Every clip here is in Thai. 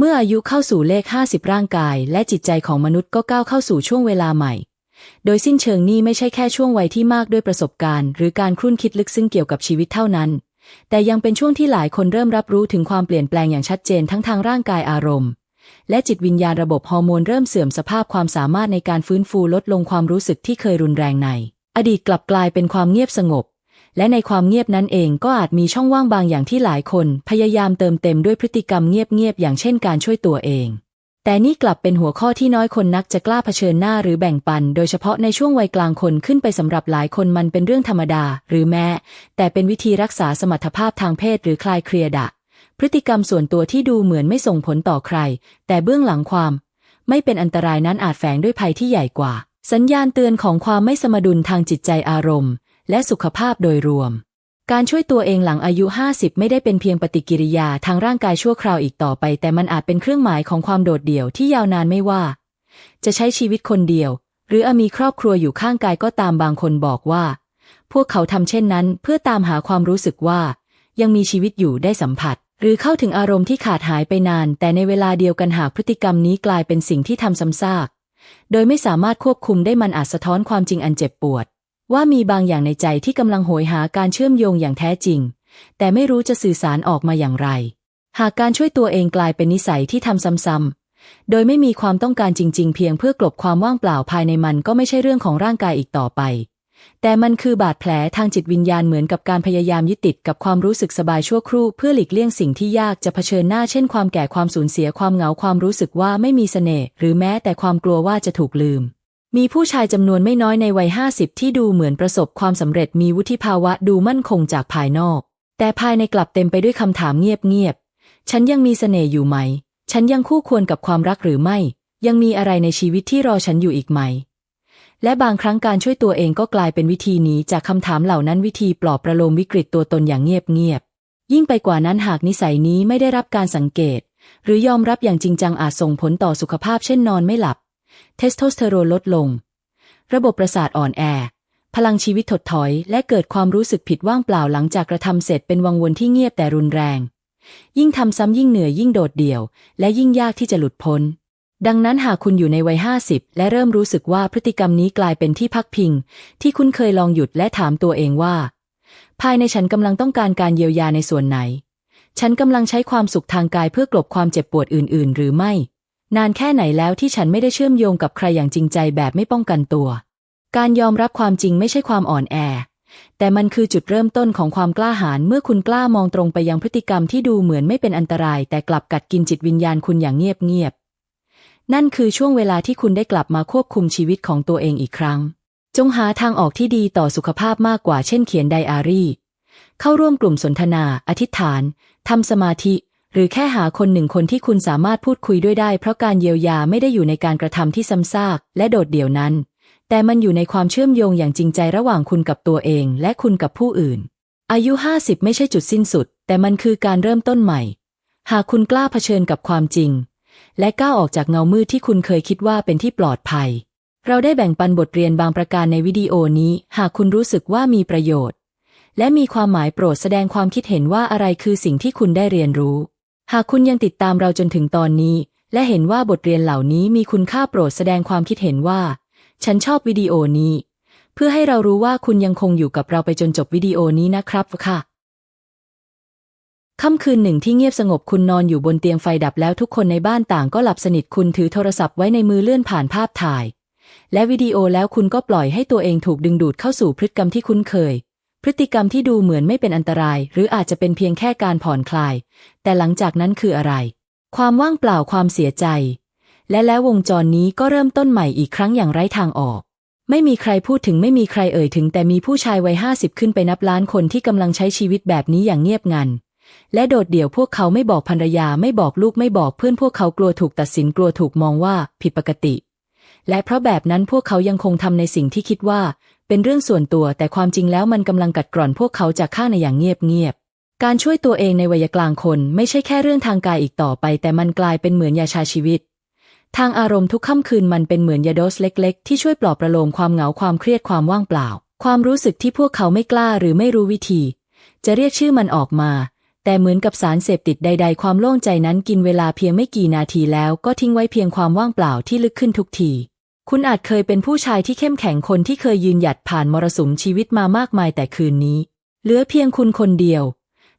เมื่ออายุเข้าสู่เลข 50 ร่างกาย และจิตใจของมนุษย์ก็ก้าวเข้าสู่ช่วงเวลาใหม่ โดยสิ้นเชิงนี่ไม่ใช่แค่ช่วงวัยที่มากด้วยประสบการณ์ หรือการครุ่นคิดลึกซึ้งเกี่ยวกับชีวิตเท่านั้น แต่ยังเป็นช่วงที่หลายคนเริ่มรับรู้ถึงความเปลี่ยนแปลงอย่างชัดเจนทั้งทางร่างกายอารมณ์ และจิตวิญญาณระบบฮอร์โมนเริ่มเสื่อมสภาพความสามารถในการฟื้นฟูลดลงความรู้สึกที่เคยรุนแรงใน อดีตกลับกลายเป็นความเงียบสงบ และในความเงียบนั้นเองก็อาจมีช่องว่างบางอย่างที่หลายคนพยายามเติมเต็มด้วยพฤติกรรมเงียบๆอย่างเช่นการช่วยตัวเอง แต่นี่กลับเป็นหัวข้อที่น้อยคนนักจะกล้าเผชิญหน้าหรือแบ่งปัน โดยเฉพาะในช่วงวัยกลางคนขึ้นไปสำหรับหลายคนมันเป็นเรื่องธรรมดา หรือแม้ แต่เป็นวิธีรักษาสมรรถภาพทางเพศหรือคลายเครียดะพฤติกรรมส่วนตัวที่ดูเหมือนไม่ส่งผลต่อใคร แต่เบื้องหลังความ ไม่เป็นอันตรายนั้นอาจแฝงด้วยภัยที่ใหญ่กว่า สัญญาณเตือนของความไม่สมดุลทางจิตใจอารมณ์ และสุขภาพโดยรวม การช่วยตัวเองหลังอายุ 50 ไม่ได้เป็นเพียงปฏิกิริยาทางร่างกายชั่วคราวอีกต่อไป แต่มันอาจเป็นเครื่องหมายของความโดดเดี่ยวที่ยาวนานไม่ว่า จะใช้ชีวิตคนเดียว หรืออมีครอบครัวอยู่ข้างกายก็ตามบางคนบอกว่า พวกเขาทำเช่นนั้น เพื่อตามหาความรู้สึกว่า ยังมีชีวิตอยู่ได้สัมผัส หรือเข้าถึงอารมณ์ที่ขาดหายไปนาน แต่ในเวลาเดียวกันหากพฤติกรรมนี้กลายเป็นสิ่งที่ทำซ้ำซากโดยไม่สามารถควบคุมได้มันอาจสะท้อนความจริงอันเจ็บปวด ว่ามีบางอย่างในใจที่กำลังโหยหาการเชื่อมโยงอย่างแท้จริง แต่ไม่รู้จะสื่อสารออกมาอย่างไร หากการช่วยตัวเองกลายเป็นนิสัยที่ทำซ้ำๆ โดยไม่มีความต้องการจริง ๆ เพียงเพื่อกลบความว่างเปล่าภายในมันก็ไม่ใช่เรื่องของร่างกายอีกต่อไป แต่มันคือบาดแผลทางจิตวิญญาณเหมือนกับการพยายามยึดติดกับความรู้สึกสบายชั่วครู่เพื่อหลีกเลี่ยงสิ่งที่ยากจะเผชิญหน้าเช่น ความแก่ความสูญเสียความเหงาความรู้สึกว่าไม่มีเสน่ห์หรือแม้แต่ความกลัวว่าจะถูกลืม มีผู้ชายจำนวนไม่น้อยในวัยห้าสิบที่ดูเหมือนประสบความสำเร็จมีวุฒิภาวะดูมั่นคงจากภายนอก แต่ภายในกลับเต็มไปด้วยคำถามเงียบๆ ฉันยังมีเสน่ห์อยู่ไหม ฉันยังคู่ควรกับความรักหรือไม่ ยังมีอะไรในชีวิตที่รอฉันอยู่อีกไหม และบางครั้งการช่วยตัวเองก็กลายเป็นวิธีหนีจากคำถามเหล่านั้นวิธีปลอบประโลมวิกฤตตัวตนอย่างเงียบๆ ยิ่งไปกว่านั้นหากนิสัยนี้ไม่ได้รับการสังเกต หรือยอมรับอย่างจริงจังอาจส่งผลต่อสุขภาพเช่นนอนไม่หลับ เทสโทสเตอโรนลดลง ระบบประสาทอ่อนแอ พลังชีวิตถดถอย และเกิดความรู้สึกผิดว่างเปล่าหลังจากกระทำเสร็จเป็นวังวนที่เงียบแต่รุนแรง ยิ่งทำซ้ำยิ่งเหนื่อยยิ่งโดดเดี่ยว และยิ่งยากที่จะหลุดพ้น ดังนั้นหากคุณอยู่ในวัยห้าสิบและเริ่มรู้สึกว่าพฤติกรรมนี้กลายเป็นที่พักพิง ที่คุณเคยลองหยุดและถามตัวเองว่า ภายในฉันกำลังต้องการการเยียวยาในส่วนไหนฉันกำลังใช้ความสุขทางกายเพื่อกลบความเจ็บปวดอื่น ๆ หรือไม่ นานแค่ไหนแล้วที่ฉันไม่ได้เชื่อมโยงกับใครอย่างจริงใจแบบไม่ป้องกันตัว การยอมรับความจริงไม่ใช่ความอ่อนแอ แต่มันคือจุดเริ่มต้นของความกล้าหาญเมื่อคุณกล้ามองตรงไปยังพฤติกรรมที่ดูเหมือนไม่เป็นอันตราย แต่กลับกัดกินจิตวิญญาณคุณอย่างเงียบๆนั่นคือช่วงเวลาที่คุณได้กลับมาควบคุมชีวิตของตัวเองอีกครั้ง จงหาทางออกที่ดีต่อสุขภาพมากกว่าเช่นเขียนไดอารี่ เข้าร่วมกลุ่มสนทนา อธิษฐานทำสมาธิ หรือแค่หาคนหนึ่งคนที่คุณสามารถพูดคุยด้วยได้ เพราะการเยียวยาไม่ได้อยู่ในการกระทำที่ซ้ำซากและโดดเดี่ยวนั้น แต่มันอยู่ในความเชื่อมโยงอย่างจริงใจระหว่างคุณกับตัวเอง และคุณกับผู้อื่น อายุ 50 ไม่ใช่จุดสิ้นสุด แต่มันคือการเริ่มต้นใหม่ หากคุณกล้าเผชิญกับความจริง และก้าวออกจากเงามืดที่คุณเคยคิดว่าเป็นที่ปลอดภัย เราได้แบ่งปันบทเรียนบางประการในวิดีโอนี้ หากคุณรู้สึกว่ามีประโยชน์ และมีความหมายโปรดแสดงความคิดเห็นว่าอะไรคือสิ่งที่คุณได้เรียนรู้ หากคุณยังติดตามเราจนถึงตอนนี้ และเห็นว่าบทเรียนเหล่านี้มีคุณค่าโปรดแสดงความคิดเห็นว่า ฉันชอบวิดีโอนี้ เพื่อให้เรารู้ว่าคุณยังคงอยู่กับเราไปจนจบวิดีโอนี้นะครับค่ะค่ำคืนหนึ่งที่เงียบสงบคุณนอนอยู่บนเตียงไฟดับแล้วทุกคนในบ้านต่างก็หลับสนิทคุณถือโทรศัพท์ไว้ในมือเลื่อนผ่านภาพถ่าย และวิดีโอแล้วคุณก็ปล่อยให้ตัวเองถูกดึงดูดเข้าสู่พฤติกรรมที่คุ้นเคย พฤติกรรมที่ดูเหมือนไม่เป็นอันตราย หรืออาจจะเป็นเพียงแค่การผ่อนคลาย แต่หลังจากนั้นคืออะไร ความว่างเปล่าความเสียใจ และแล้ววงจรนี้ก็เริ่มต้นใหม่อีกครั้งอย่างไร้ทางออก ไม่มีใครพูดถึงไม่มีใครเอ่ยถึง แต่มีผู้ชายวัยห้าสิบขึ้นไปนับล้านคนที่กำลังใช้ชีวิตแบบนี้อย่างเงียบงัน และโดดเดี่ยวพวกเขาไม่บอกภรรยาไม่บอกลูกไม่บอกเพื่อนพวกเขากลัวถูกตัดสินกลัวถูกมองว่าผิดปกติ และเพราะแบบนั้นพวกเขายังคงทำในสิ่งที่คิดว่า เป็นเรื่องส่วนตัวแต่ความจริงแล้วมันกำลังกัดกร่อนพวกเขาจากข้างในอย่างเงียบๆ การช่วยตัวเองในวัยกลางคนไม่ใช่แค่เรื่องทางกายอีกต่อไป แต่มันกลายเป็นเหมือนยาชาชีวิต ทางอารมณ์ทุกค่ำคืนมันเป็นเหมือนยาโดสเล็ก ๆ ที่ช่วยปลอบประโลมความเหงาความเครียดความว่างเปล่า ความรู้สึกที่พวกเขาไม่กล้าหรือไม่รู้วิธี จะเรียกชื่อมันออกมา แต่เหมือนกับสารเสพติดใด ๆ ความโล่งใจนั้นกินเวลาเพียงไม่กี่นาทีแล้วก็ทิ้งไว้เพียงความว่างเปล่าที่ลึกขึ้นทุกที คุณอาจเคยเป็นผู้ชายที่เข้มแข็งคนที่เคยยืนหยัดผ่านมรสุมชีวิตมามากมายแต่คืนนี้ เหลือเพียงคุณคนเดียว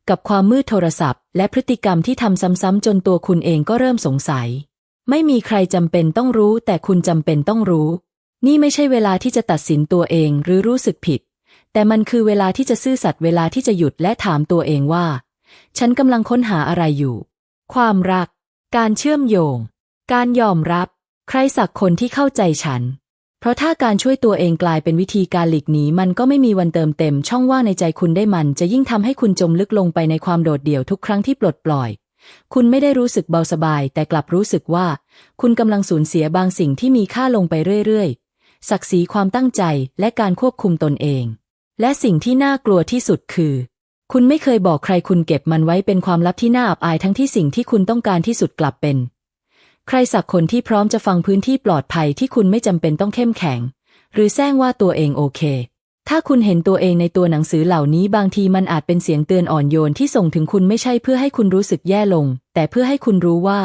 กับความมืดโทรศัพท์ และพฤติกรรมที่ทำซ้ำๆจนตัวคุณเองก็เริ่มสงสัย ไม่มีใครจำเป็นต้องรู้ แต่คุณจำเป็นต้องรู้ นี่ไม่ใช่เวลาที่จะตัดสินตัวเองหรือรู้สึกผิด แต่มันคือเวลาที่จะซื่อสัตย์เวลาที่จะหยุดและถามตัวเองว่า ฉันกำลังค้นหาอะไรอยู่ ความรัก การเชื่อมโยง การยอมรับ ใครสักคนที่เข้าใจฉัน เพราะถ้าการช่วยตัวเองกลายเป็นวิธีการหลีกหนีมันก็ไม่มีวันเติมเต็ม ช่องว่างในใจคุณได้มัน จะยิ่งทำให้คุณจมลึกลงไปในความโดดเดี่ยวทุกครั้งที่ปลดปล่อย คุณไม่ได้รู้สึกเบาสบาย แต่กลับรู้สึกว่า คุณกำลังสูญเสียบางสิ่งที่มีค่าลงไปเรื่อยๆ ศักดิ์ศรีความตั้งใจและการควบคุมตนเอง และสิ่งที่น่ากลัวที่สุดคือคุณไม่เคยบอกใครคุณเก็บมันไว้เป็นความลับที่น่าอับอายทั้งที่สิ่งที่คุณต้องการที่สุดกลับเป็น ใครสักคนที่พร้อมจะฟังพื้นที่ปลอดภัยที่คุณไม่จำเป็นต้องเข้มแข็ง หรือแซงว่าตัวเองโอเค ถ้าคุณเห็นตัวเองในตัวหนังสือเหล่านี้บางทีมันอาจเป็นเสียงเตือนอ่อนโยนที่ส่งถึงคุณไม่ใช่เพื่อให้คุณรู้สึกแย่ลง แต่เพื่อให้คุณรู้ว่า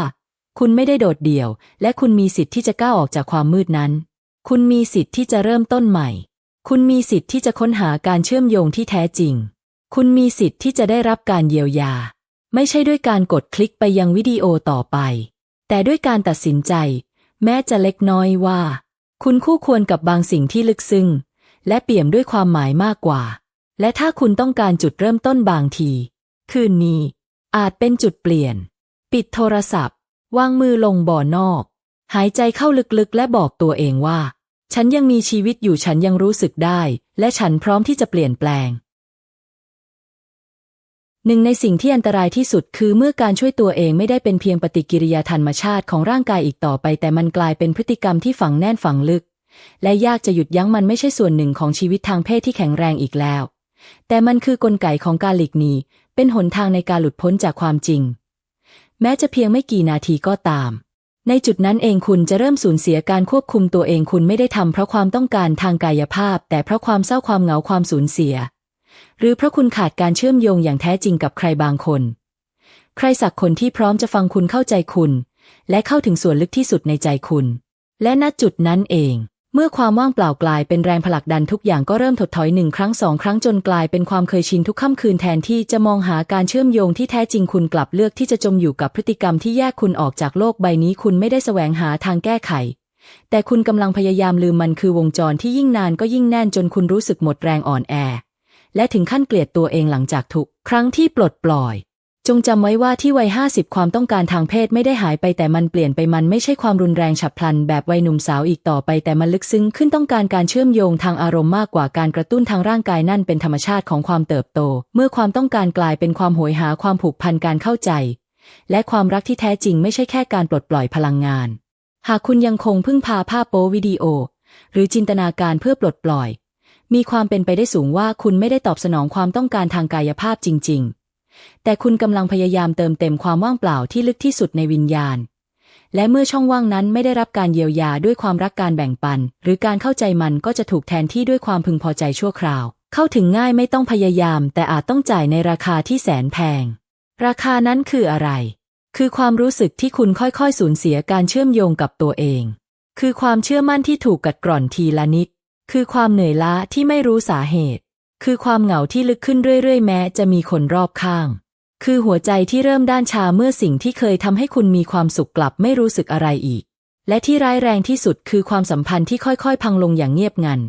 คุณไม่ได้โดดเดี่ยว และคุณมีสิทธิ์ที่จะก้าวออกจากความมืดนั้น คุณมีสิทธิ์ที่จะเริ่มต้นใหม่ คุณมีสิทธิ์ที่จะค้นหาการเชื่อมโยงที่แท้จริง คุณมีสิทธิ์ที่จะได้รับการเยียวยา ไม่ใช่ด้วยการกดคลิกไปยังวิดีโอต่อไป แต่ด้วยการตัดสินใจ แม้จะเล็กน้อยว่า คุณคู่ควรกับบางสิ่งที่ลึกซึ้งและเปี่ยมด้วยความหมายมากกว่า และถ้าคุณต้องการจุดเริ่มต้นบางที คืนนี้ อาจเป็นจุดเปลี่ยน ปิดโทรศัพท์ วางมือลงบ่อนอก หายใจเข้าลึกๆ และบอกตัวเองว่า ฉันยังมีชีวิตอยู่ฉันยังรู้สึกได้ และฉันพร้อมที่จะเปลี่ยนแปลง หนึ่งในสิ่งที่อันตรายที่สุดคือเมื่อการช่วยตัวเองไม่ได้เป็นเพียงปฏิกิริยาธรรมชาติของร่างกายอีกต่อไป แต่มันกลายเป็นพฤติกรรมที่ฝังแน่นฝังลึก และยากจะหยุดยั้งมันไม่ใช่ส่วนหนึ่งของชีวิตทางเพศที่แข็งแรงอีกแล้ว แต่มันคือกลไกของการหลีกหนีเป็นหนทางในการหลุดพ้นจากความจริง แม้จะเพียงไม่กี่นาทีก็ตาม ในจุดนั้นเองคุณจะเริ่มสูญเสียการควบคุมตัวเองคุณไม่ได้ทำเพราะความต้องการทางกายภาพ แต่เพราะความเศร้าความเหงาความสูญเสีย หรือเพราะคุณขาดการเชื่อมโยงอย่างแท้จริงกับใครบางคน ใครสักคนที่พร้อมจะฟังคุณเข้าใจคุณ และเข้าถึงส่วนลึกที่สุดในใจคุณ และณจุดนั้นเอง เมื่อความว่างเปล่ากลายเป็นแรงผลักดันทุกอย่างก็เริ่มถดถอยหนึ่งครั้งสองครั้งจนกลายเป็นความเคยชินทุกค่ำคืนแทนที่จะมองหาการเชื่อมโยงที่แท้จริงคุณกลับเลือกที่จะจมอยู่กับพฤติกรรมที่แยกคุณออกจากโลกใบนี้คุณไม่ได้แสวงหาทางแก้ไขแต่คุณกำลังพยายามลืมมันคือวงจรที่ยิ่งนานก็ยิ่งแน่นจนคุณรู้สึกหมดแรงอ่อนแอ และถึงขั้นเกลียดตัวเองหลังจากทุกครั้งที่ปลดปล่อย จงจำไว้ว่าที่วัยห้าสิบความต้องการทางเพศไม่ได้หายไปแต่มันเปลี่ยนไปมันไม่ใช่ความรุนแรงฉับพลัน แบบวัยหนุ่มสาวอีกต่อไป แต่มันลึกซึ้งขึ้นต้องการการเชื่อมโยงทางอารมณ์มากกว่าการกระตุ้นทางร่างกายนั่นเป็นธรรมชาติของความเติบโต เมื่อความต้องการกลายเป็นความโหยหาความผูกพันการเข้าใจ และความรักที่แท้จริงไม่ใช่แค่การปลดปล่อยพลังงาน หากคุณยังคงพึ่งพาภาพโป๊วิดีโอ หรือจินตนาการเพื่อปลดปล่อย มีความเป็นไปได้สูงว่าคุณไม่ได้ตอบสนองความต้องการทางกายภาพจริง ๆ แต่คุณกำลังพยายามเติมเต็มความว่างเปล่าที่ลึกที่สุดในวิญญาณ และเมื่อช่องว่างนั้นไม่ได้รับการเยียวยาด้วยความรักการแบ่งปัน หรือการเข้าใจมันก็จะถูกแทนที่ด้วยความพึงพอใจชั่วคราว เข้าถึงง่ายไม่ต้องพยายาม แต่อาจต้องจ่ายในราคาที่แสนแพง ราคานั้นคืออะไร คือความรู้สึกที่คุณค่อยๆสูญเสียการเชื่อมโยงกับตัวเอง คือความเชื่อมั่นที่ถูกกัดกร่อนทีละนิด คือความเหนื่อยล้าที่ไม่รู้สาเหตุ คือความเหงาที่ลึกขึ้นเรื่อยๆ แม้จะมีคนรอบข้าง คือหัวใจที่เริ่มด้านชาเมื่อสิ่งที่เคยทำให้คุณมีความสุขกลับไม่รู้สึกอะไรอีก และที่ร้ายแรงที่สุดคือความสัมพันธ์ที่ค่อยๆ พังลงอย่างเงียบงัน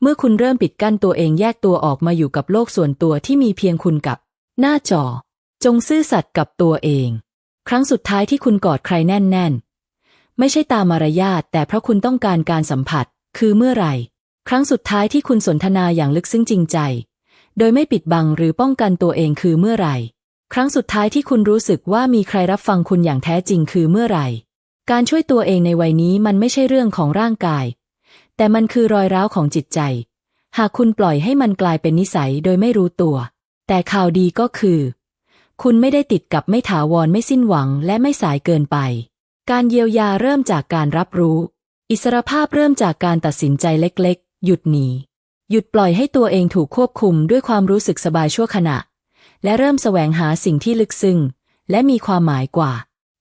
เมื่อคุณเริ่มปิดกั้นตัวเองแยกตัวออกมาอยู่กับโลกส่วนตัวที่มีเพียงคุณกับ หน้าจอ จงซื่อสัตย์กับตัวเอง ครั้งสุดท้ายที่คุณกอดใครแน่น ๆ ไม่ใช่ตามมารยาทแต่เพราะคุณต้องการการสัมผัส คือเมื่อไหร่ ครั้งสุดท้ายที่คุณสนทนาอย่างลึกซึ้งจริงใจ โดยไม่ปิดบังหรือป้องกันตัวเองคือเมื่อไหร่ ครั้งสุดท้ายที่คุณรู้สึกว่ามีใครรับฟังคุณอย่างแท้จริงคือเมื่อไหร่ การช่วยตัวเองในวัยนี้มันไม่ใช่เรื่องของร่างกาย แต่มันคือรอยร้าวของจิตใจ หากคุณปล่อยให้มันกลายเป็นนิสัยโดยไม่รู้ตัว แต่ข่าวดีก็คือ คุณไม่ได้ติดกับไม่ถาวรไม่สิ้นหวังและไม่สายเกินไป การเยียวยาเริ่มจากการรับรู้ อิสรภาพเริ่มจากการตัดสินใจเล็กๆ หยุดหนี หยุดปล่อยให้ตัวเองถูกควบคุมด้วยความรู้สึกสบายชั่วขณะ และเริ่มแสวงหาสิ่งที่ลึกซึ้งและมีความหมายกว่า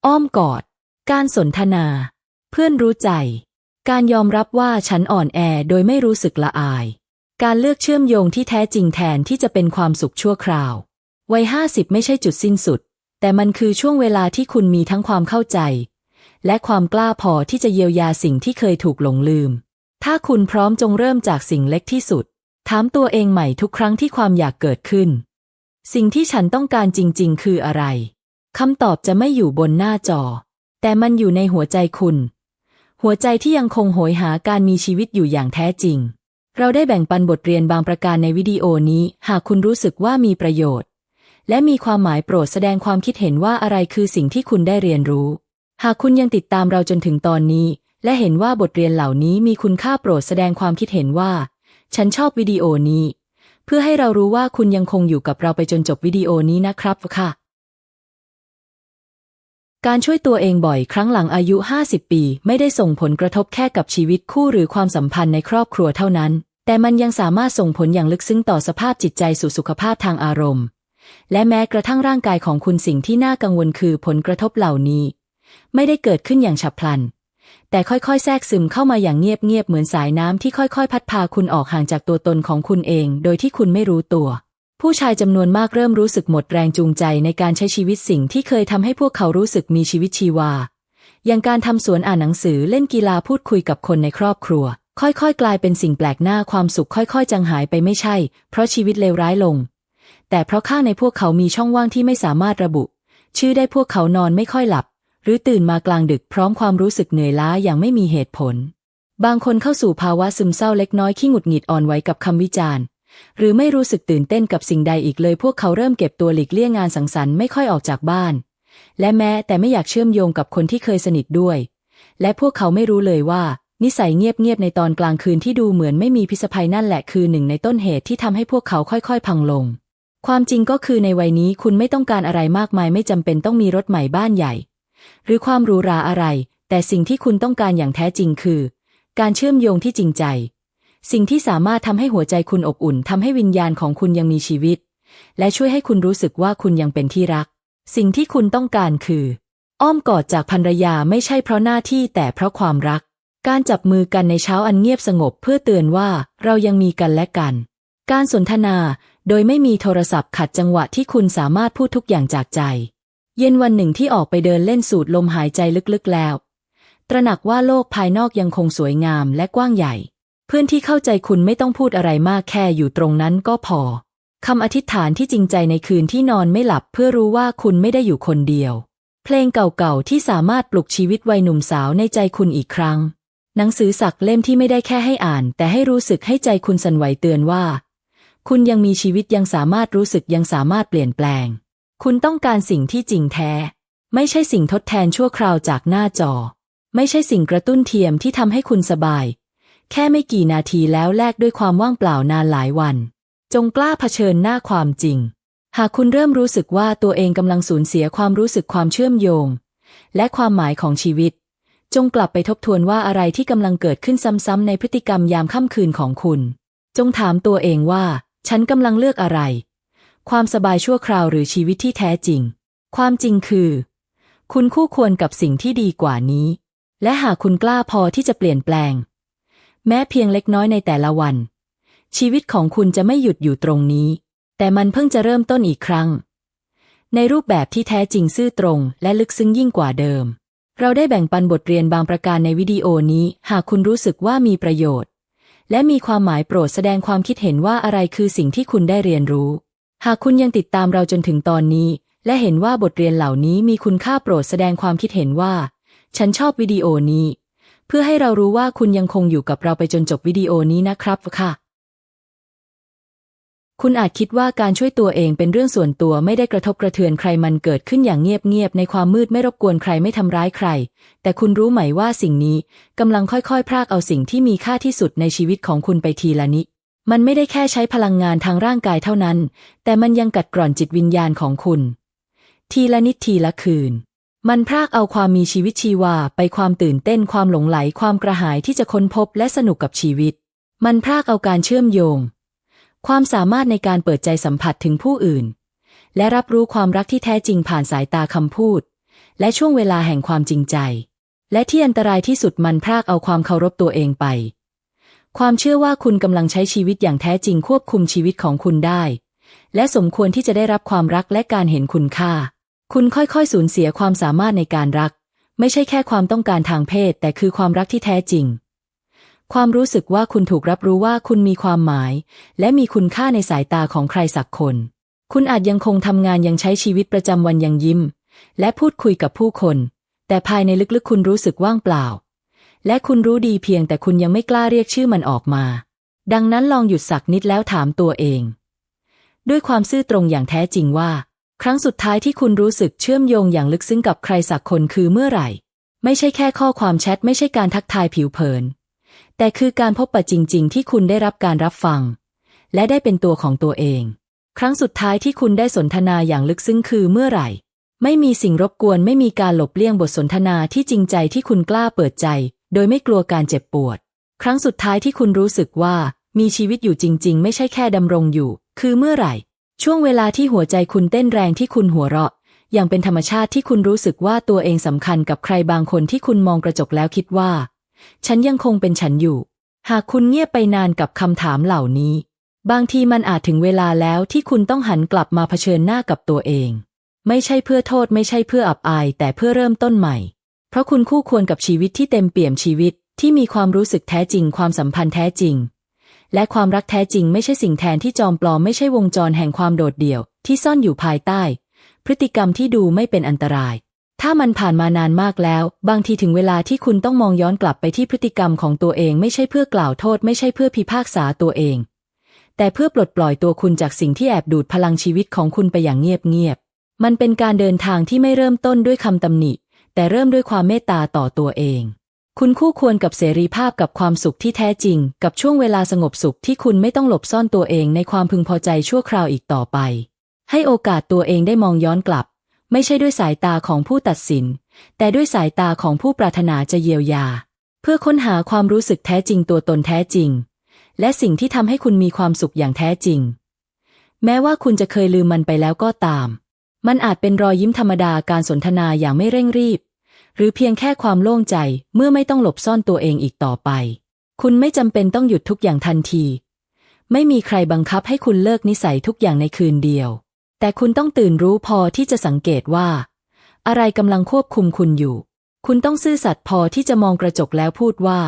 อ้อมกอด การสนทนา เพื่อนรู้ใจ การยอมรับว่าฉันอ่อนแอโดยไม่รู้สึกละอาย การเลือกเชื่อมโยงที่แท้จริงแทนที่จะเป็นความสุขชั่วคราว วัยห้าสิบไม่ใช่จุดสิ้นสุด แต่มันคือช่วงเวลาที่คุณมีทั้งความเข้าใจ และความกล้าพอที่จะเยียวยาสิ่งที่เคยถูกหลงลืม ถ้าคุณพร้อมจงเริ่มจากสิ่งเล็กที่สุด ถามตัวเองใหม่ทุกครั้งที่ความอยากเกิดขึ้น สิ่งที่ฉันต้องการจริง ๆ คืออะไรคำตอบจะไม่อยู่บนหน้าจอ แต่มันอยู่ในหัวใจคุณ หัวใจที่ยังคงโหยหาการมีชีวิตอยู่อย่างแท้จริง เราได้แบ่งปันบทเรียนบางประการในวิดีโอนี้ หากคุณรู้สึกว่ามีประโยชน์ และมีความหมายโปรดแสดงความคิดเห็นว่าอะไรคือสิ่งที่คุณได้เรียนรู้ หากคุณยังติดตามเราจนถึงตอนนี้ และเห็นว่าบทเรียนเหล่านี้มีคุณค่าโปรดแสดงความคิดเห็นว่า ฉันชอบวิดีโอนี้ เพื่อให้เรารู้ว่าคุณยังคงอยู่กับเราไปจนจบวิดีโอนี้นะครับค่ะ การช่วยตัวเองบ่อยครั้งหลังอายุ 50 ปี ไม่ได้ส่งผลกระทบแค่กับชีวิตคู่หรือความสัมพันธ์ในครอบครัวเท่านั้น แต่มันยังสามารถส่งผลอย่างลึกซึ้งต่อสภาพจิตใจสู่สุขภาพทางอารมณ์ และแม้กระทั่งร่างกายของคุณสิ่งที่น่ากังวลคือผลกระทบเหล่านี้ ไม่ได้เกิดขึ้นอย่างฉับพลัน แต่ค่อยๆ แทรกซึมเข้ามาอย่างเงียบๆ เหมือนสายน้ำที่ค่อยๆ พัดพาคุณออกห่างจากตัวตนของคุณเอง โดยที่คุณไม่รู้ตัว ผู้ชายจำนวนมากเริ่มรู้สึกหมดแรงจูงใจในการใช้ชีวิตสิ่งที่เคยทำให้พวกเขารู้สึกมีชีวิตชีวา อย่างการทำสวนอ่านหนังสือเล่นกีฬาพูดคุยกับคนในครอบครัว ค่อยๆ กลายเป็นสิ่งแปลกหน้าความสุขค่อยๆ จางหายไปไม่ใช่ เพราะชีวิตเลวร้ายลง แต่เพราะข้างในพวกเขามีช่องว่างที่ไม่สามารถระบุ ชื่อได้พวกเขานอนไม่ค่อยหลับ หรือตื่นมากลางดึกพร้อมความรู้สึกเหนื่อยล้าอย่างไม่มีเหตุผล บางคนเข้าสู่ภาวะซึมเศร้าเล็กน้อยขี้หงุดหงิดอ่อนไหวกับคำวิจารณ์ หรือไม่รู้สึกตื่นเต้นกับสิ่งใดอีกเลย พวกเขาเริ่มเก็บตัวหลีกเลี่ยงงานสังสรรค์ไม่ค่อยออกจากบ้าน และแม้แต่ไม่อยากเชื่อมโยงกับคนที่เคยสนิทด้วย และพวกเขาไม่รู้เลยว่า นิสัยเงียบๆในตอนกลางคืนที่ดูเหมือนไม่มีพิษภัยนั่นแหละคือหนึ่งในต้นเหตุที่ทำให้พวกเขาค่อยๆ พังลงความจริงก็คือในวัยนี้คุณไม่ต้องการอะไรมากมายไม่จำเป็นต้องมีรถใหม่บ้านใหญ่ หรือความหรูหราอะไร แต่สิ่งที่คุณต้องการอย่างแท้จริงคือ การเชื่อมโยงที่จริงใจ สิ่งที่สามารถทำให้หัวใจคุณอบอุ่นทำให้วิญญาณของคุณยังมีชีวิต และช่วยให้คุณรู้สึกว่าคุณยังเป็นที่รัก สิ่งที่คุณต้องการคือ อ้อมกอดจากภรรยาไม่ใช่เพราะหน้าที่แต่เพราะความรัก การจับมือกันในเช้าอันเงียบสงบเพื่อเตือนว่าเรายังมีกันและกัน การสนทนาโดยไม่มีโทรศัพท์ขัดจังหวะที่คุณสามารถพูดทุกอย่างจากใจ เย็นวันหนึ่งที่ออกไปเดินเล่นสูดลมหายใจลึกๆแล้ว ตระหนักว่าโลกภายนอกยังคงสวยงามและกว้างใหญ่ เพื่อนที่เข้าใจคุณไม่ต้องพูดอะไรมากแค่อยู่ตรงนั้นก็พอคำอธิษฐานที่จริงใจในคืนที่นอนไม่หลับเพื่อรู้ว่าคุณไม่ได้อยู่คนเดียว เพลงเก่าๆที่สามารถปลุกชีวิตวัยหนุ่มสาวในใจคุณอีกครั้ง หนังสือสักเล่มที่ไม่ได้แค่ให้อ่าน แต่ให้รู้สึกให้ใจคุณสั่นไหวเตือนว่า คุณยังมีชีวิตยังสามารถรู้สึกยังสามารถเปลี่ยนแปลง คุณต้องการสิ่งที่จริงแท้ ไม่ใช่สิ่งทดแทนชั่วคราวจากหน้าจอ ไม่ใช่สิ่งกระตุ้นเทียมที่ทำให้คุณสบาย แค่ไม่กี่นาทีแล้วแลกด้วยความว่างเปล่านานหลายวัน จงกล้าเผชิญหน้าความจริง หากคุณเริ่มรู้สึกว่าตัวเองกำลังสูญเสียความรู้สึกความเชื่อมโยง และความหมายของชีวิต จงกลับไปทบทวนว่าอะไรที่กำลังเกิดขึ้นซ้ำๆในพฤติกรรมยามค่ำคืนของคุณ จงถามตัวเองว่า ฉันกำลังเลือกอะไร ความสบายชั่วคราวหรือชีวิตที่แท้จริง ความจริงคือ คุณคู่ควรกับสิ่งที่ดีกว่านี้ และหากคุณกล้าพอที่จะเปลี่ยนแปลง แม้เพียงเล็กน้อยในแต่ละวัน ชีวิตของคุณจะไม่หยุดอยู่ตรงนี้ แต่มันเพิ่งจะเริ่มต้นอีกครั้ง ในรูปแบบที่แท้จริงซื่อตรง และลึกซึ้งยิ่งกว่าเดิม เราได้แบ่งปันบทเรียนบางประการในวิดีโอนี้ หากคุณรู้สึกว่ามีประโยชน์ และมีความหมายโปรดแสดงความคิดเห็นว่าอะไรคือสิ่งที่คุณได้เรียนรู้ หากคุณยังติดตามเราจนถึงตอนนี้ และเห็นว่าบทเรียนเหล่านี้มีคุณค่าโปรดแสดงความคิดเห็นว่า ฉันชอบวิดีโอนี้ เพื่อให้เรารู้ว่าคุณยังคงอยู่กับเราไปจนจบวิดีโอนี้นะครับค่ะ คุณอาจคิดว่าการช่วยตัวเองเป็นเรื่องส่วนตัวไม่ได้กระทบกระเทือนใครมันเกิดขึ้นอย่างเงียบๆในความมืดไม่รบกวนใครไม่ทำร้ายใคร แต่คุณรู้ไหมว่าสิ่งนี้กำลังค่อยๆ พรากเอาสิ่งที่มีค่าที่สุดในชีวิตของคุณไปทีละนิด มันไม่ได้แค่ใช้พลังงานทางร่างกายเท่านั้น แต่มันยังกัดกร่อนจิตวิญญาณของคุณ ทีละนิดทีละคืน มันพรากเอาความมีชีวิตชีวาไปความตื่นเต้นความหลงไหลความกระหายที่จะค้นพบและสนุกกับชีวิต มันพรากเอาการเชื่อมโยง ความสามารถในการเปิดใจสัมผัสถึงผู้อื่น และรับรู้ความรักที่แท้จริงผ่านสายตาคำพูด และช่วงเวลาแห่งความจริงใจ และที่อันตรายที่สุดมันพรากเอาความเคารพตัวเองไป ความเชื่อว่าคุณกำลังใช้ชีวิตอย่างแท้จริงควบคุมชีวิตของคุณได้ และสมควรที่จะได้รับความรักและการเห็นคุณค่า คุณค่อยๆ สูญเสียความสามารถในการรัก ไม่ใช่แค่ความต้องการทางเพศ แต่คือความรักที่แท้จริง ความรู้สึกว่าคุณถูกรับรู้ว่าคุณมีความหมาย และมีคุณค่าในสายตาของใครสักคน คุณอาจยังคงทำงานยังใช้ชีวิตประจำวันยังยิ้ม และพูดคุยกับผู้คน แต่ภายในลึกๆ คุณรู้สึกว่างเปล่า และคุณรู้ดีเพียงแต่คุณยังไม่กล้าเรียกชื่อมันออกมา ดังนั้นลองหยุดสักนิดแล้วถามตัวเอง ด้วยความซื่อตรงอย่างแท้จริงว่า ครั้งสุดท้ายที่คุณรู้สึกเชื่อมโยงอย่างลึกซึ้งกับใครสักคนคือเมื่อไหร่ ไม่ใช่แค่ข้อความแชทไม่ใช่การทักทายผิวเผิน แต่คือการพบปะจริง ๆ ที่คุณได้รับการรับฟัง และได้เป็นตัวของตัวเอง ครั้งสุดท้ายที่คุณได้สนทนาอย่างลึกซึ้งคือเมื่อไหร่ไม่มีสิ่งรบกวนไม่มีการหลบเลี่ยงบทสนทนาที่จริงใจที่คุณกล้าเปิดใจ โดยไม่กลัวการเจ็บปวด ครั้งสุดท้ายที่คุณรู้สึกว่ามีชีวิตอยู่จริง ๆ ไม่ใช่แค่ดำรงอยู่ คือเมื่อไหร่ ช่วงเวลาที่หัวใจคุณเต้นแรงที่คุณหัวเราะ อย่างเป็นธรรมชาติที่คุณรู้สึกว่าตัวเองสำคัญกับใครบางคนที่คุณมองกระจกแล้วคิดว่า ฉันยังคงเป็นฉันอยู่ หากคุณเงียบไปนานกับคำถามเหล่านี้ บางทีมันอาจถึงเวลาแล้วที่คุณต้องหันกลับมาเผชิญหน้ากับตัวเอง ไม่ใช่เพื่อโทษไม่ใช่เพื่ออับอาย แต่เพื่อเริ่มต้นใหม่ เพราะคุณคู่ควรกับชีวิตที่เต็มเปี่ยมชีวิตที่มีความรู้สึกแท้จริง ความสัมพันธ์แท้จริง และความรักแท้จริงไม่ใช่สิ่งแทนที่จอมปลอมไม่ใช่วงจรแห่งความโดดเดี่ยว ที่ซ่อนอยู่ภายใต้ พฤติกรรมที่ดูไม่เป็นอันตราย ถ้ามันผ่านมานานมากแล้ว บางทีถึงเวลาที่คุณต้องมองย้อนกลับไปที่พฤติกรรมของตัวเอง ไม่ใช่เพื่อกล่าวโทษ ไม่ใช่เพื่อพิพากษาตัวเอง แต่เพื่อปลดปล่อยตัวคุณจากสิ่งที่แอบดูดพลังชีวิตของคุณไปอย่างเงียบๆมันเป็นการเดินทางที่ไม่เริ่มต้นด้วยคำตำหนิ แต่เริ่มด้วยความเมตตาต่อตัวเอง คุณคู่ควรกับเสรีภาพกับความสุขที่แท้จริง กับช่วงเวลาสงบสุขที่คุณไม่ต้องหลบซ่อนตัวเองในความพึงพอใจชั่วคราวอีกต่อไป ให้โอกาสตัวเองได้มองย้อนกลับ ไม่ใช่ด้วยสายตาของผู้ตัดสิน แต่ด้วยสายตาของผู้ปรารถนาจะเยียวยา เพื่อค้นหาความรู้สึกแท้จริงตัวตนแท้จริง และสิ่งที่ทำให้คุณมีความสุขอย่างแท้จริง แม้ว่าคุณจะเคยลืมมันไปแล้วก็ตาม มันอาจเป็นรอยยิ้มธรรมดาการสนทนาอย่างไม่เร่งรีบ หรือเพียงแค่ความโล่งใจเมื่อไม่ต้องหลบซ่อนตัวเองอีกต่อไป คุณไม่จำเป็นต้องหยุดทุกอย่างทันที ไม่มีใครบังคับให้คุณเลิกนิสัยทุกอย่างในคืนเดียว แต่คุณต้องตื่นรู้พอที่จะสังเกตว่า อะไรกำลังควบคุมคุณอยู่ คุณต้องซื่อสัตย์พอที่จะมองกระจกแล้วพูดว่า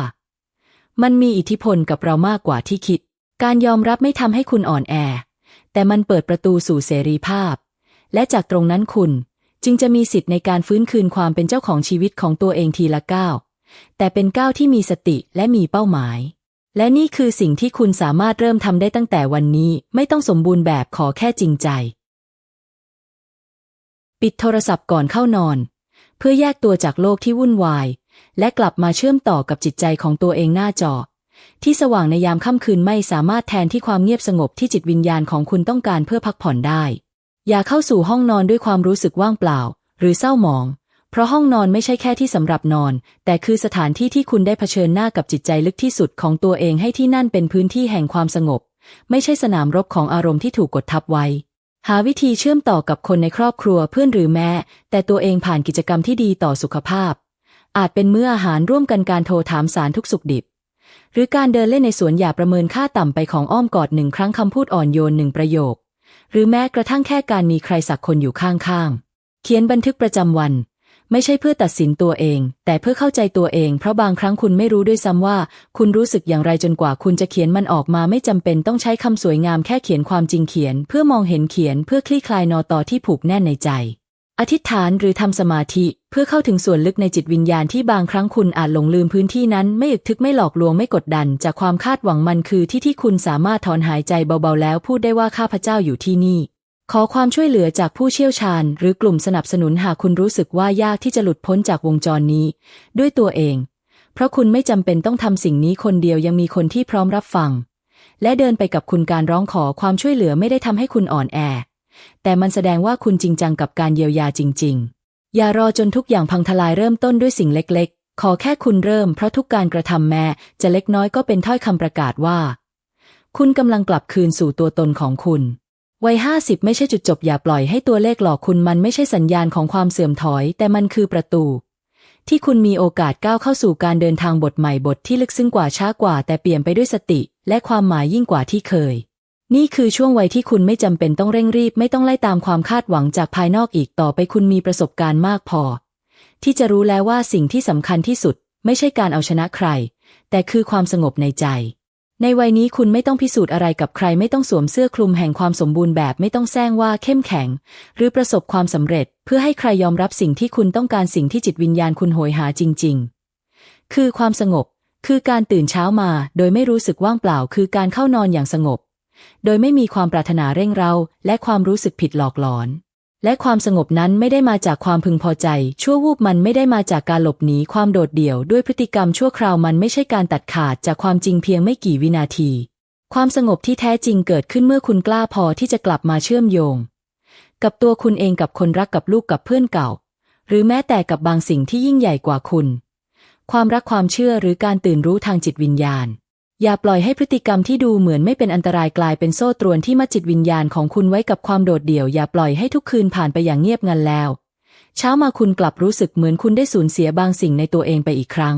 มันมีอิทธิพลกับเรามากกว่าที่คิด การยอมรับไม่ทำให้คุณอ่อนแอ แต่มันเปิดประตูสู่เสรีภาพ และจากตรงนั้นคุณ จึงจะมีสิทธิ์ในการฟื้นคืนความเป็นเจ้าของชีวิตของตัวเองทีละก้าวแต่เป็นก้าวที่มีสติและมีเป้าหมาย และนี่คือสิ่งที่คุณสามารถเริ่มทำได้ตั้งแต่วันนี้ไม่ต้องสมบูรณ์แบบขอแค่จริงใจ ปิดโทรศัพท์ก่อนเข้านอน เพื่อแยกตัวจากโลกที่วุ่นวาย และกลับมาเชื่อมต่อกับจิตใจของตัวเองหน้าจอ ที่สว่างในยามค่ำคืนไม่สามารถแทนที่ความเงียบสงบที่จิตวิญญาณของคุณต้องการเพื่อพักผ่อนได้ อย่าเข้าสู่ห้องนอนด้วยความรู้สึกว่างเปล่า หรือเศร้าหมอง เพราะห้องนอนไม่ใช่แค่ที่สำหรับนอน แต่คือสถานที่ที่คุณได้เผชิญหน้ากับจิตใจลึกที่สุดของตัวเองให้ที่นั่นเป็นพื้นที่แห่งความสงบ ไม่ใช่สนามรบของอารมณ์ที่ถูกกดทับไว้ หาวิธีเชื่อมต่อกับคนในครอบครัวเพื่อนหรือแม้แต่ตัวเองผ่านกิจกรรมที่ดีต่อสุขภาพ อาจเป็นมื้ออาหารร่วมกันการโทรถามสารทุกสุขดิบหรือการเดินเล่นในสวนอย่าประเมินค่าต่ำไปของอ้อมกอดหนึ่งครั้งคำพูดอ่อนโยนหนึ่งประโยค หรือแม้กระทั่งแค่การมีใครสักคนอยู่ข้างๆ เขียนบันทึกประจำวัน ไม่ใช่เพื่อตัดสินตัวเอง แต่เพื่อเข้าใจตัวเอง เพราะบางครั้งคุณไม่รู้ด้วยซ้ำว่า คุณรู้สึกอย่างไรจนกว่าคุณจะเขียนมันออกมาไม่จำเป็นต้องใช้คำสวยงามแค่เขียนความจริงเขียน เพื่อมองเห็นเขียนเพื่อคลี่คลายนอตอที่ผูกแน่นในใจ อธิษฐานหรือทำสมาธิเพื่อเข้าถึงส่วนลึกในจิตวิญญาณที่บางครั้งคุณอาจหลงลืมพื้นที่นั้น ไม่อึกทึกไม่หลอกลวงไม่กดดัน จากความคาดหวังมันคือที่ที่คุณสามารถถอนหายใจเบาๆ แล้วพูดได้ว่าข้าพเจ้าอยู่ที่นี่ ขอความช่วยเหลือจากผู้เชี่ยวชาญ หรือกลุ่มสนับสนุนหากคุณรู้สึกว่ายากที่จะหลุดพ้นจากวงจรนี้ ด้วยตัวเอง เพราะคุณไม่จำเป็นต้องทำสิ่งนี้คนเดียวยังมีคนที่พร้อมรับฟัง และเดินไปกับคุณการร้องขอความช่วยเหลือไม่ได้ทำให้คุณอ่อนแอ แต่มันแสดงว่าคุณจริงจังกับการเยียวยาจริง ๆ อย่ารอจนทุกอย่างพังทลายเริ่มต้นด้วยสิ่งเล็กๆ ขอแค่คุณเริ่มเพราะทุกการกระทำแม้จะเล็กน้อยก็เป็นถ้อยคำประกาศว่า คุณกำลังกลับคืนสู่ตัวตนของคุณวัยห้าสิบไม่ใช่จุดจบอย่าปล่อยให้ตัวเลขหลอกคุณมันไม่ใช่สัญญาณของความเสื่อมถอย แต่มันคือประตู ที่คุณมีโอกาสก้าวเข้าสู่การเดินทางบทใหม่บทที่ลึกซึ้งกว่าช้ากว่า แต่เปลี่ยนไปด้วยสติ และความหมายยิ่งกว่าที่เคย นี่คือช่วงวัยที่คุณไม่จำเป็นต้องเร่งรีบ ไม่ต้องไล่ตามความคาดหวังจากภายนอกอีกต่อไปคุณมีประสบการณ์มากพอ ที่จะรู้แล้วว่าสิ่งที่สำคัญที่สุด ไม่ใช่การเอาชนะใคร แต่คือความสงบในใจ ในวัยนี้คุณไม่ต้องพิสูจน์อะไรกับใคร ไม่ต้องสวมเสื้อคลุมแห่งความสมบูรณ์แบบไม่ต้องแซงว่าเข้มแข็ง หรือประสบความสำเร็จ เพื่อให้ใครยอมรับสิ่งที่คุณต้องการสิ่งที่จิตวิญญาณคุณโหยหาจริง ๆ คือความสงบ คือการตื่นเช้ามา โดยไม่รู้สึกว่างเปล่า คือการเข้านอนอย่างสงบ โดยไม่มีความปรารถนาเร่งเร้าและความรู้สึกผิดหลอกหลอน และความสงบนั้นไม่ได้มาจากความพึงพอใจ ชั่ววูบมันไม่ได้มาจากการหลบหนีความโดดเดี่ยวด้วยพฤติกรรมชั่วคราวมันไม่ใช่การตัดขาดจากความจริงเพียงไม่กี่วินาที ความสงบที่แท้จริงเกิดขึ้นเมื่อคุณกล้าพอที่จะกลับมาเชื่อมโยง กับตัวคุณเองกับคนรักกับลูกกับเพื่อนเก่า หรือแม้แต่กับบางสิ่งที่ยิ่งใหญ่กว่าคุณ ความรักความเชื่อหรือการตื่นรู้ทางจิตวิญญาณ อย่าปล่อยให้พฤติกรรมที่ดูเหมือนไม่เป็นอันตรายกลายเป็นโซ่ตรวนที่มัดจิตวิญญาณของคุณไว้กับความโดดเดี่ยว อย่าปล่อยให้ทุกคืนผ่านไปอย่างเงียบงันแล้ว เช้ามาคุณกลับรู้สึกเหมือนคุณได้สูญเสียบางสิ่งในตัวเองไปอีกครั้ง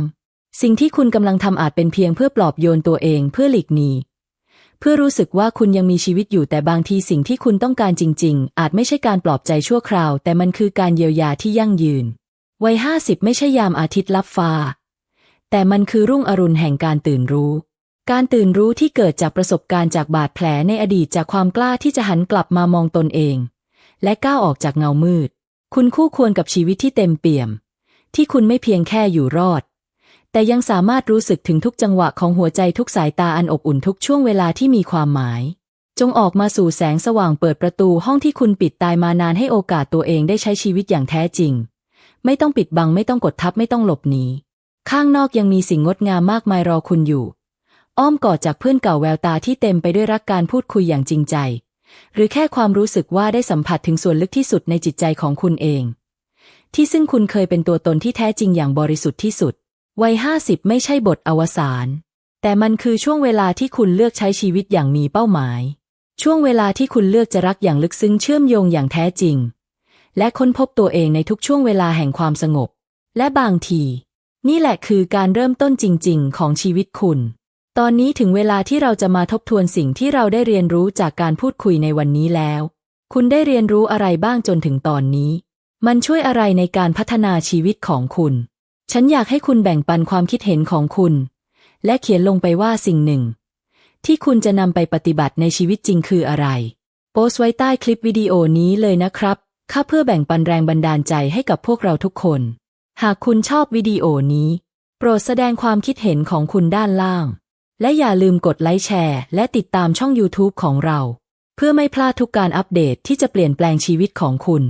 สิ่งที่คุณกำลังทำอาจเป็นเพียงเพื่อปลอบโยนตัวเองเพื่อหลีกหนีเพื่อรู้สึกว่าคุณยังมีชีวิตอยู่แต่บางทีสิ่งที่คุณต้องการจริง ๆ อาจไม่ใช่การปลอบใจชั่วคราว แต่มันคือการเยียวยาที่ยั่งยืน วัยห้าสิบไม่ใช่ยามอาทิตย์ลับฟ้า แต่มันคือรุ่งอรุณแห่งการตื่นรู้ การตื่นรู้ที่เกิดจากประสบการณ์จากบาดแผลในอดีตจากความกล้าที่จะหันกลับมามองตนเอง และก้าวออกจากเงามืด คุณคู่ควรกับชีวิตที่เต็มเปี่ยม ที่คุณไม่เพียงแค่อยู่รอด แต่ยังสามารถรู้สึกถึงทุกจังหวะของหัวใจทุกสายตาอันอบอุ่นทุกช่วงเวลาที่มีความหมาย จงออกมาสู่แสงสว่างเปิดประตูห้องที่คุณปิดตายมานานให้โอกาสตัวเองได้ใช้ชีวิตอย่างแท้จริง ไม่ต้องปิดบังไม่ต้องกดทับไม่ต้องหลบหนีข้างนอกยังมีสิ่งงดงามมากมายรอคุณอยู่ อ้อมกอดจากเพื่อนเก่าแววตาที่เต็มไปด้วยรักการพูดคุยอย่างจริงใจ หรือแค่ความรู้สึกว่าได้สัมผัสถึงส่วนลึกที่สุดในจิตใจของคุณเอง ที่ซึ่งคุณเคยเป็นตัวตนที่แท้จริงอย่างบริสุทธิ์ที่สุด วัยห้าสิบไม่ใช่บทอวสานแต่มันคือช่วงเวลาที่คุณเลือกใช้ชีวิตอย่างมีเป้าหมาย ช่วงเวลาที่คุณเลือกจะรักอย่างลึกซึ้งเชื่อมโยงอย่างแท้จริง และค้นพบตัวเองในทุกช่วงเวลาแห่งความสงบ และบางที นี่แหละคือการเริ่มต้นจริง ๆ ของชีวิตคุณ ตอนนี้ถึงเวลาที่เราจะมาทบทวนสิ่งที่เราได้เรียนรู้จากการพูดคุยในวันนี้แล้ว คุณได้เรียนรู้อะไรบ้างจนถึงตอนนี้ มันช่วยอะไรในการพัฒนาชีวิตของคุณ ฉันอยากให้คุณแบ่งปันความคิดเห็นของคุณ และเขียนลงไปว่าสิ่งหนึ่ง ที่คุณจะนำไปปฏิบัติในชีวิตจริงคืออะไร โพสต์ไว้ใต้คลิปวิดีโอนี้เลยนะครับค่าเพื่อแบ่งปันแรงบันดาลใจให้กับพวกเราทุกคน หากคุณชอบวิดีโอนี้ โปรดแสดงความคิดเห็นของคุณด้านล่าง และอย่าลืมกดไลค์แชร์ และติดตามช่อง YouTube ของเรา เพื่อไม่พลาดทุกการอัปเดตที่จะเปลี่ยนแปลงชีวิตของคุณ